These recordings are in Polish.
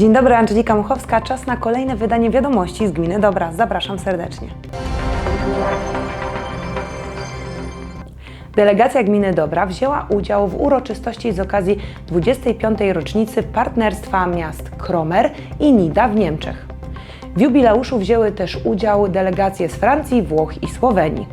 Dzień dobry, Angelika Muchowska. Czas na kolejne wydanie wiadomości z Gminy Dobra. Zapraszam serdecznie. Delegacja Gminy Dobra wzięła udział w uroczystości z okazji 25. rocznicy partnerstwa miast Kromer i Nida w Niemczech. W jubileuszu wzięły też udział delegacje z Francji, Włoch i Słowenii.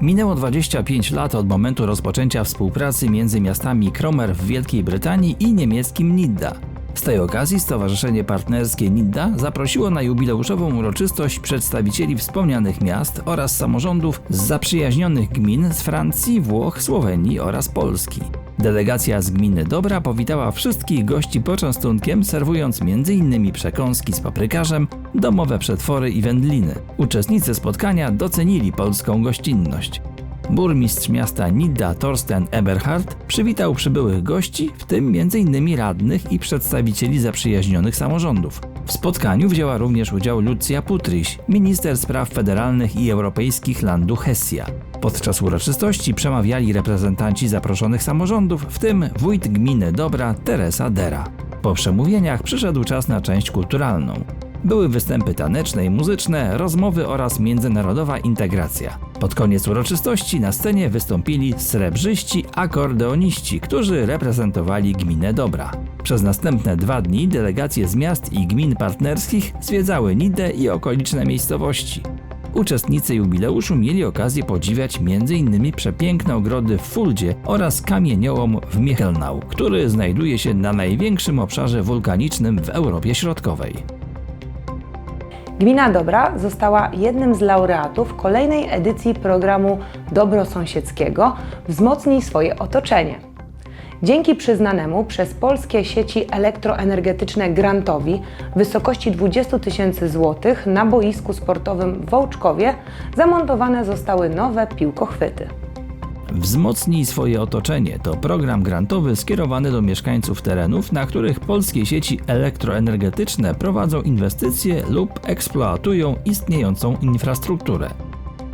Minęło 25 lat od momentu rozpoczęcia współpracy między miastami Cromer w Wielkiej Brytanii i niemieckim Nidda. Z tej okazji Stowarzyszenie Partnerskie Nidda zaprosiło na jubileuszową uroczystość przedstawicieli wspomnianych miast oraz samorządów z zaprzyjaźnionych gmin z Francji, Włoch, Słowenii oraz Polski. Delegacja z gminy Dobra powitała wszystkich gości poczęstunkiem, serwując m.in. przekąski z paprykarzem, domowe przetwory i wędliny. Uczestnicy spotkania docenili polską gościnność. Burmistrz miasta Nidda Torsten Eberhard przywitał przybyłych gości, w tym m.in. radnych i przedstawicieli zaprzyjaźnionych samorządów. W spotkaniu wzięła również udział Lucja Putriś, minister spraw federalnych i europejskich landu Hesja. Podczas uroczystości przemawiali reprezentanci zaproszonych samorządów, w tym wójt gminy Dobra Teresa Dera. Po przemówieniach przyszedł czas na część kulturalną. Były występy taneczne i muzyczne, rozmowy oraz międzynarodowa integracja. Pod koniec uroczystości na scenie wystąpili srebrzyści akordeoniści, którzy reprezentowali gminę Dobra. Przez następne dwa dni delegacje z miast i gmin partnerskich zwiedzały Nidę i okoliczne miejscowości. Uczestnicy jubileuszu mieli okazję podziwiać m.in. przepiękne ogrody w Fuldzie oraz kamieniołom w Michelnau, który znajduje się na największym obszarze wulkanicznym w Europie Środkowej. Gmina Dobra została jednym z laureatów kolejnej edycji programu Dobro Sąsiedzkiego Wzmocnij swoje otoczenie. Dzięki przyznanemu przez polskie sieci elektroenergetyczne grantowi w wysokości 20 tysięcy złotych na boisku sportowym w Wołczkowie zamontowane zostały nowe piłkochwyty. Wzmocnij swoje otoczenie to program grantowy skierowany do mieszkańców terenów, na których polskie sieci elektroenergetyczne prowadzą inwestycje lub eksploatują istniejącą infrastrukturę.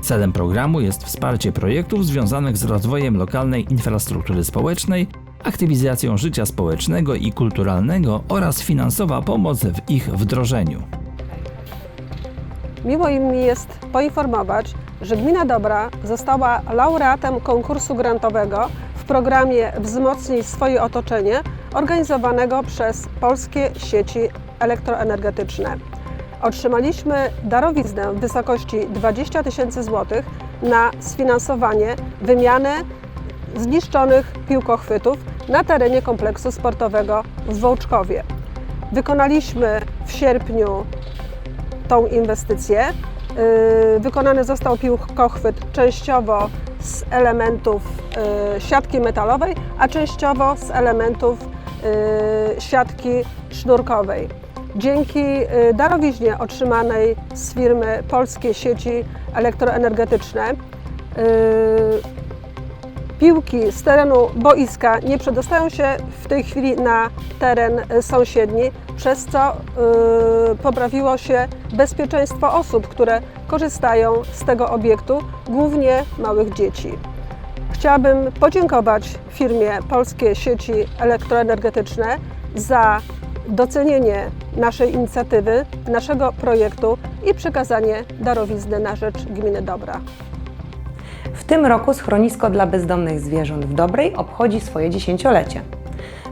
Celem programu jest wsparcie projektów związanych z rozwojem lokalnej infrastruktury społecznej, aktywizacją życia społecznego i kulturalnego oraz finansowa pomoc w ich wdrożeniu. Miło mi jest poinformować, że Gmina Dobra została laureatem konkursu grantowego w programie Wzmocnij swoje otoczenie organizowanego przez polskie sieci elektroenergetyczne. Otrzymaliśmy darowiznę w wysokości 20 tysięcy złotych na sfinansowanie wymiany zniszczonych piłkochwytów na terenie kompleksu sportowego w Wołczkowie. Wykonaliśmy w sierpniu tą inwestycję. Yy, Wykonany został piłkochwyt częściowo z elementów yy, siatki metalowej, a częściowo z elementów yy, siatki sznurkowej. Dzięki darowiźnie otrzymanej z firmy Polskie Sieci Elektroenergetyczne piłki z terenu boiska nie przedostają się w tej chwili na teren y, sąsiedni, przez co y, poprawiło się bezpieczeństwo osób, które korzystają z tego obiektu, głównie małych dzieci. Chciałabym podziękować firmie Polskie Sieci Elektroenergetyczne za docenienie naszej inicjatywy, naszego projektu i przekazanie darowizny na rzecz Gminy Dobra. W tym roku schronisko dla bezdomnych zwierząt w Dobrej obchodzi swoje dziesięciolecie.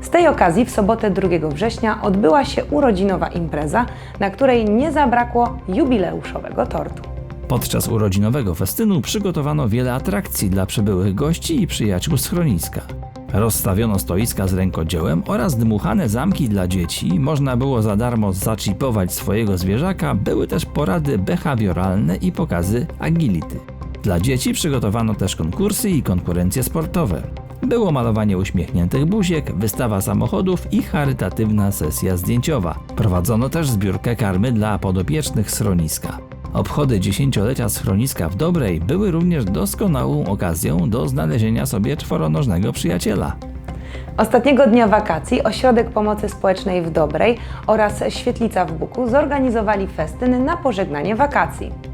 Z tej okazji w sobotę 2 września odbyła się urodzinowa impreza, na której nie zabrakło jubileuszowego tortu. Podczas urodzinowego festynu przygotowano wiele atrakcji dla przybyłych gości i przyjaciół schroniska. Rozstawiono stoiska z rękodziełem oraz dmuchane zamki dla dzieci, można było za darmo zaczipować swojego zwierzaka, były też porady behawioralne i pokazy agility. Dla dzieci przygotowano też konkursy i konkurencje sportowe. Było malowanie uśmiechniętych buziek, wystawa samochodów i charytatywna sesja zdjęciowa. Prowadzono też zbiórkę karmy dla podopiecznych schroniska. Obchody dziesięciolecia schroniska w Dobrej były również doskonałą okazją do znalezienia sobie czworonożnego przyjaciela. Ostatniego dnia wakacji Ośrodek Pomocy Społecznej w Dobrej oraz Świetlica w Buku zorganizowali festyn na pożegnanie wakacji.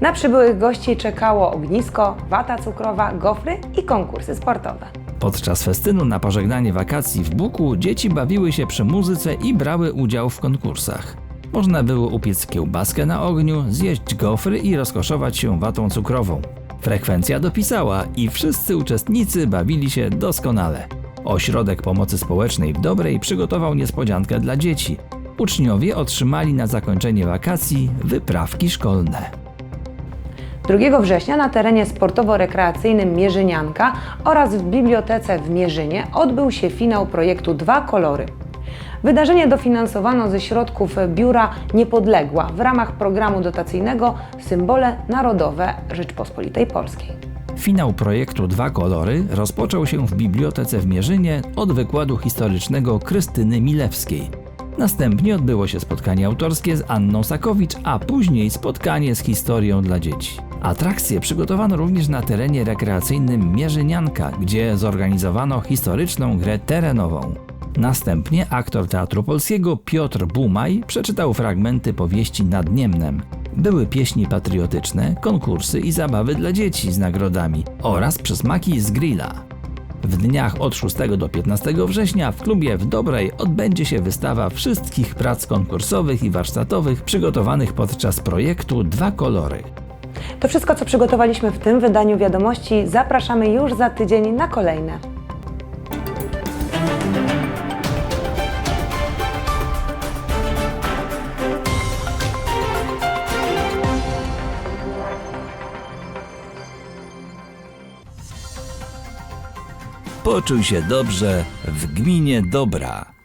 Na przybyłych gości czekało ognisko, wata cukrowa, gofry i konkursy sportowe. Podczas festynu na pożegnanie wakacji w Buku dzieci bawiły się przy muzyce i brały udział w konkursach. Można było upiec kiełbaskę na ogniu, zjeść gofry i rozkoszować się watą cukrową. Frekwencja dopisała i wszyscy uczestnicy bawili się doskonale. Ośrodek Pomocy Społecznej w Dobrej przygotował niespodziankę dla dzieci. Uczniowie otrzymali na zakończenie wakacji wyprawki szkolne. 2 września na terenie sportowo-rekreacyjnym Mierzynianka oraz w bibliotece w Mierzynie odbył się finał projektu Dwa Kolory. Wydarzenie dofinansowano ze środków Biura Niepodległa w ramach programu dotacyjnego Symbole Narodowe Rzeczpospolitej Polskiej. Finał projektu Dwa Kolory rozpoczął się w bibliotece w Mierzynie od wykładu historycznego Krystyny Milewskiej. Następnie odbyło się spotkanie autorskie z Anną Sakowicz, a później spotkanie z historią dla dzieci. Atrakcje przygotowano również na terenie rekreacyjnym Mierzynianka, gdzie zorganizowano historyczną grę terenową. Następnie aktor Teatru Polskiego Piotr Bumaj przeczytał fragmenty powieści nad Niemnem. Były pieśni patriotyczne, konkursy i zabawy dla dzieci z nagrodami oraz przysmaki z grilla. W dniach od 6 do 15 września w klubie w Dobrej odbędzie się wystawa wszystkich prac konkursowych i warsztatowych przygotowanych podczas projektu Dwa Kolory. To wszystko, co przygotowaliśmy w tym wydaniu wiadomości. Zapraszamy już za tydzień na kolejne. Poczuj się dobrze w gminie Dobra.